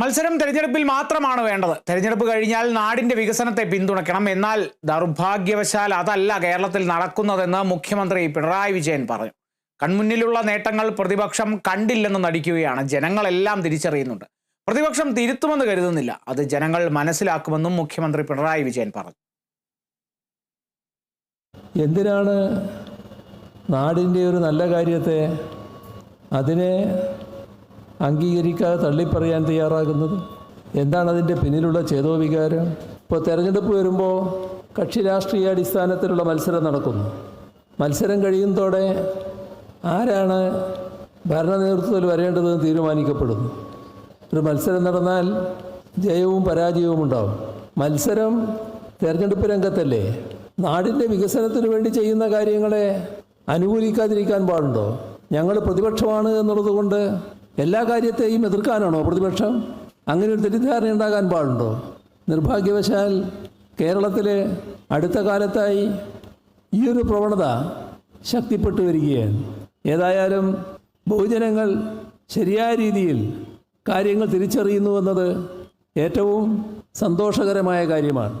മത്സരം തെരഞ്ഞെടുപ്പിൽ മാത്രമാണ് വേണ്ടത്. തെരഞ്ഞെടുപ്പ് കഴിഞ്ഞാൽ നാടിന്റെ വികസനത്തെ പിന്തുണയ്ക്കണം. എന്നാൽ ദൗർഭാഗ്യവശാൽ അതല്ല കേരളത്തിൽ നടക്കുന്നതെന്ന് മുഖ്യമന്ത്രി പിണറായി വിജയൻ പറഞ്ഞു. കൺമുന്നിലുള്ള നേട്ടങ്ങൾ പ്രതിപക്ഷം കണ്ടില്ലെന്ന് നടിക്കുകയാണ്. ജനങ്ങളെല്ലാം തിരിച്ചറിയുന്നുണ്ട്. പ്രതിപക്ഷം തിരുത്തുമെന്ന് കരുതുന്നില്ല. അത് ജനങ്ങൾ മനസ്സിലാക്കുമെന്നും മുഖ്യമന്ത്രി പിണറായി വിജയൻ പറഞ്ഞു. എന്തിനാണ് നാടിന്റെ ഒരു നല്ല കാര്യത്തെ അതിനെ അംഗീകരിക്കാതെ തള്ളിപ്പറയാൻ തയ്യാറാകുന്നത്? എന്താണ് അതിന്റെ പിന്നിലുള്ള ചേതോവികാരം? ഇപ്പോൾ തെരഞ്ഞെടുപ്പ് വരുമ്പോൾ കക്ഷി രാഷ്ട്രീയ അടിസ്ഥാനത്തിലുള്ള മത്സരം നടക്കുന്നു. മത്സരം കഴിയുന്നതോടെ ആരാണ് ഭരണ നേതൃത്വത്തിൽ വരേണ്ടതെന്ന് തീരുമാനിക്കപ്പെടുന്നു. ഒരു മത്സരം നടന്നാൽ ജയവും പരാജയവും ഉണ്ടാവും. മത്സരം തെരഞ്ഞെടുപ്പ് രംഗത്തല്ലേ? നാടിന്റെ വികസനത്തിന് വേണ്ടി ചെയ്യുന്ന കാര്യങ്ങളെ അനുകൂലിക്കാതിരിക്കാൻ പാടുണ്ടോ? ഞങ്ങൾ പ്രതിപക്ഷമാണ് എന്നുള്ളത് കൊണ്ട് എല്ലാ കാര്യത്തെയും എതിർക്കാനാണോ പ്രതിപക്ഷം? അങ്ങനെ ഒരു തെറ്റിദ്ധാരണ ഉണ്ടാകാൻ പാടുണ്ടോ? നിർഭാഗ്യവശാൽ കേരളത്തിലെ അടുത്ത കാലത്തായി ഈ ഒരു പ്രവണത ശക്തിപ്പെട്ടു വരികയാണ്. ഏതായാലും ബഹുജനങ്ങൾ ശരിയായ രീതിയിൽ കാര്യങ്ങൾ തിരിച്ചറിയുന്നു എന്നത് ഏറ്റവും സന്തോഷകരമായ കാര്യമാണ്.